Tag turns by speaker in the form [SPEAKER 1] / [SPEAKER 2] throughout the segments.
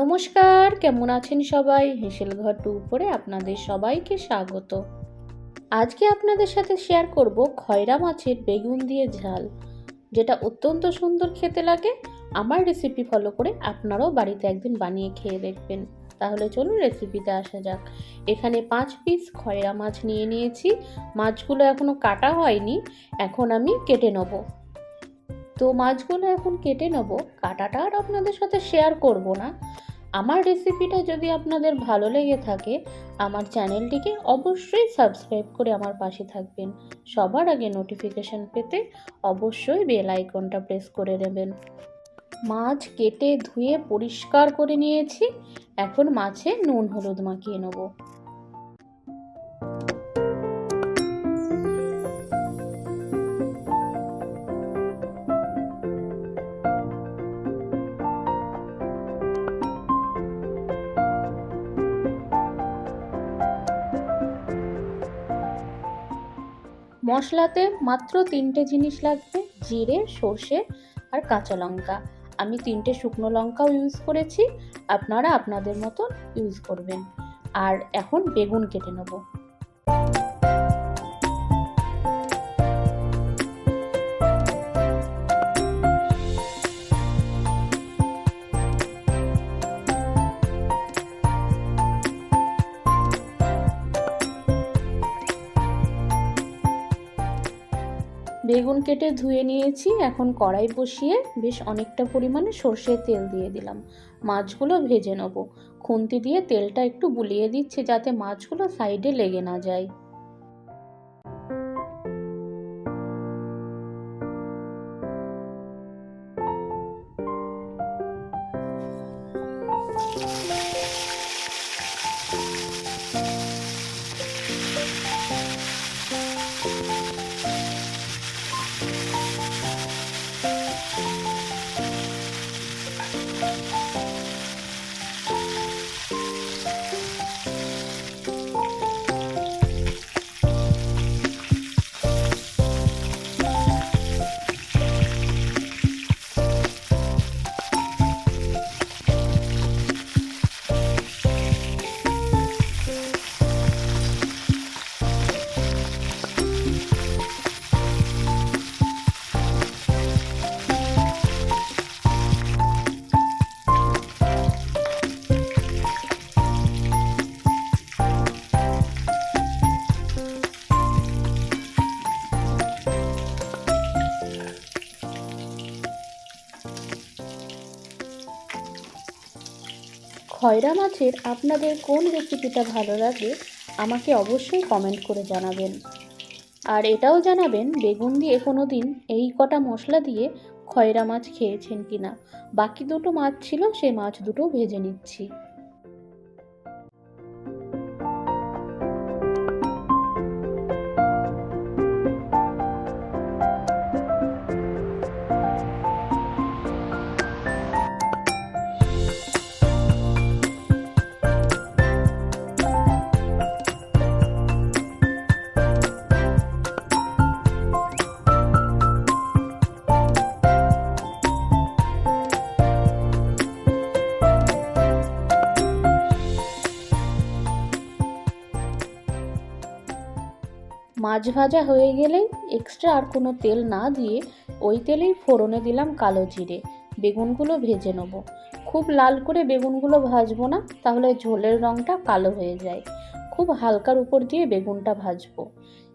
[SPEAKER 1] নমস্কার, কেমন আছেন সবাই? হেসেল ঘর টু উপরে আপনাদের সবাইকে স্বাগত। আজকে আপনাদের সাথে শেয়ার করব খয়রা মাছের বেগুন দিয়ে ঝাল, যেটা অত্যন্ত সুন্দর খেতে লাগে। আমার রেসিপি ফলো করে আপনারাও বাড়িতে একদিন বানিয়ে খেয়ে দেখবেন। তাহলে চলুন রেসিপিতে আসা যাক। এখানে পাঁচ পিস খয়রা মাছ নিয়ে নিয়েছি। মাছগুলো এখনও কাটা হয়নি, এখন আমি কেটে নেব। তো মাছগুলো এখন কেটে নেব। কাটাটা আর আপনাদের সাথে শেয়ার করব না। আমার রেসিপিটা যদি আপনাদের ভালো লেগে থাকে, আমার চ্যানেলটিকে অবশ্যই সাবস্ক্রাইব করে আমার পাশে থাকবেন। সবার আগে নোটিফিকেশান পেতে অবশ্যই বেল আইকনটা প্রেস করে নেবেন। মাছ কেটে ধুয়ে পরিষ্কার করে নিয়েছি। এখন মাছে নুন হলুদ মাখিয়ে নেব। মশলাতে মাত্র তিনটে জিনিস লাগবে, জিরে, সর্ষে আর কাঁচা লঙ্কা। আমি তিনটে শুকনো লঙ্কাও ইউজ করেছি, আপনারা আপনাদের মতন ইউজ করবেন। আর এখন বেগুন কেটে নেব। বেগুন কেটে ধুয়ে নিয়েছি, এখন কড়াই বসিয়ে বেশ অনেকটা পরিমাণে সর্ষের তেল দিয়ে দিলাম। মাছগুলো ভেজে নেব। খুন্তি দিয়ে তেলটা একটু বুলিয়ে দিচ্ছি যাতে মাছগুলো সাইডে লেগে না যায়। খয়রা মাছের আপনাদের কোন রেসিপিটা ভালো লাগে, আমাকে অবশ্যই কমেন্ট করে জানাবেন। আর এটাও জানাবেন, বেগুন দিয়ে কোনো দিন এই কটা মশলা দিয়ে খয়রা মাছ খেয়েছেন কি না বাকি দুটো মাছ ছিল, সে মাছ দুটো ভেজে নিচ্ছি। মাছ ভাজা হয়ে গেলেই এক্সট্রা আর কোনো তেল না দিয়ে ওই তেলেই ফোড়নে দিলাম কালো জিরে। বেগুনগুলো ভেজে নেব। খুব লাল করে বেগুনগুলো ভাজবো না, তাহলে ঝোলের রঙটা কালো হয়ে যায়। খুব হালকার উপর দিয়ে বেগুনটা ভাজবো।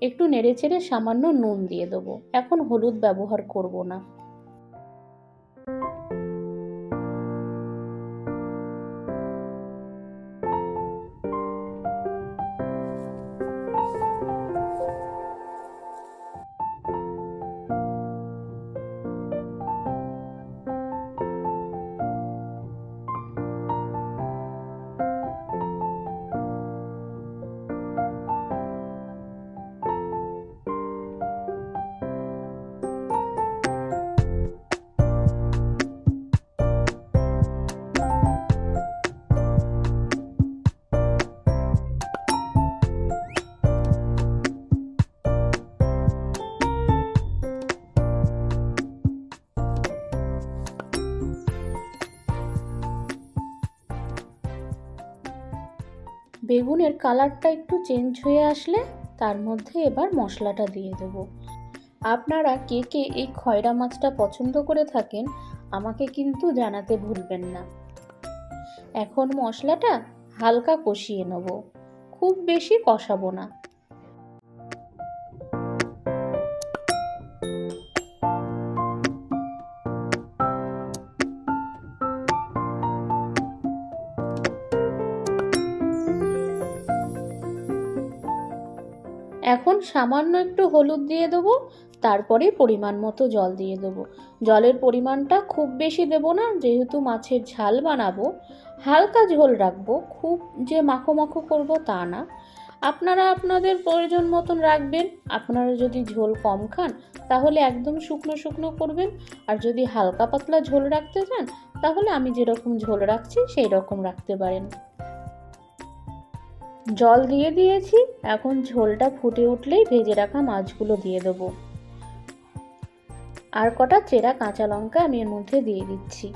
[SPEAKER 1] একটু নেড়ে চেড়ে সামান্য নুন দিয়ে দেবো। এখন হলুদ ব্যবহার করব না। বেগুনের কালারটা একটু চেঞ্জ হয়ে আসলে তার মধ্যে এবার মশলাটা দিয়ে দেব। আপনারা কে কে এই খয়রা মাছটা পছন্দ করে থাকেন আমাকে কিন্তু জানাতে ভুলবেন না। এখন মশলাটা হালকা কষিয়ে নেব। খুব বেশি কষাবো না। এখন সামান্য একটু হলুদ দিয়ে দেবো, তারপরে পরিমাণ মতো জল দিয়ে দেবো। জলের পরিমাণটা খুব বেশি দেব না, যেহেতু মাছের ঝাল বানাবো। হালকা ঝোল রাখব, খুব যে মাখো মাখো করব তা না। আপনারা আপনাদের প্রয়োজন মতন রাখবেন, আপনারা যদি ঝোল কম খান, তাহলে একদম শুকনো শুকনো করবেন। আর যদি হালকা পাতলা ঝোল রাখতে চান, তাহলে আমি যেরকম ঝোল রাখছি সেই রকম রাখতে পারেন। জল দিয়ে দিয়েছি, এখন ঝোলটা ফুটে উঠলেই ভেজে রাখা মাছগুলো দিয়ে দেবো। আর কটা চেরা কাঁচা লঙ্কা আমি এর মধ্যে দিয়ে দিচ্ছি।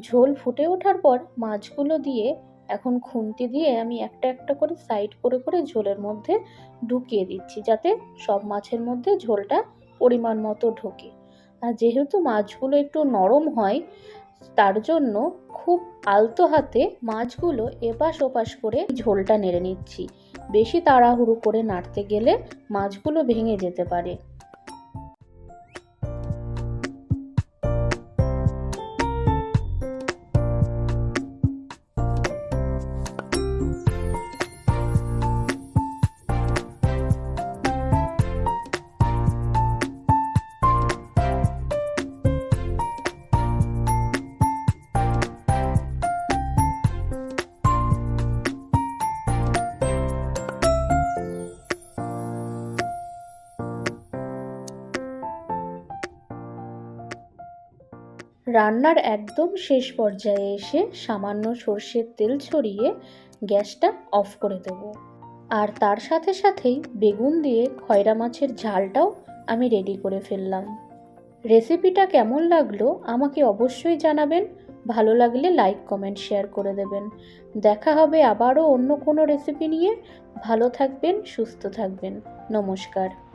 [SPEAKER 1] ঝোল ফুটে ওঠার পর মাছগুলো দিয়ে এখন খুন্তি দিয়ে আমি একটা একটা করে সাইড করে করে ঝোলের মধ্যে ঢুকিয়ে দিচ্ছি যাতে সব মাছের মধ্যে ঝোলটা পরিমাণ মতো ঢোকে। আর যেহেতু মাছগুলো একটু নরম হয়, তার জন্য খুব আলতো হাতে মাছগুলো এপাশ ওপাশ করে ঝোলটা নেড়ে নিচ্ছি। বেশি তাড়াহুড়ো করে নাড়তে গেলে মাছগুলো ভেঙে যেতে পারে। রান্নার একদম শেষ পর্যায়ে এসে সামান্য সর্ষের তেল ছড়িয়ে গ্যাসটা অফ করে দেব। আর তার সাথে সাথেই বেগুন দিয়ে খয়রা মাছের ঝালটাও আমি রেডি করে ফেললাম। রেসিপিটা কেমন লাগল আমাকে অবশ্যই জানাবেন। ভালো লাগলে লাইক কমেন্ট শেয়ার করে দেবেন। দেখা হবে আবারও অন্য কোনো রেসিপি নিয়ে। ভালো থাকবেন, সুস্থ থাকবেন। নমস্কার।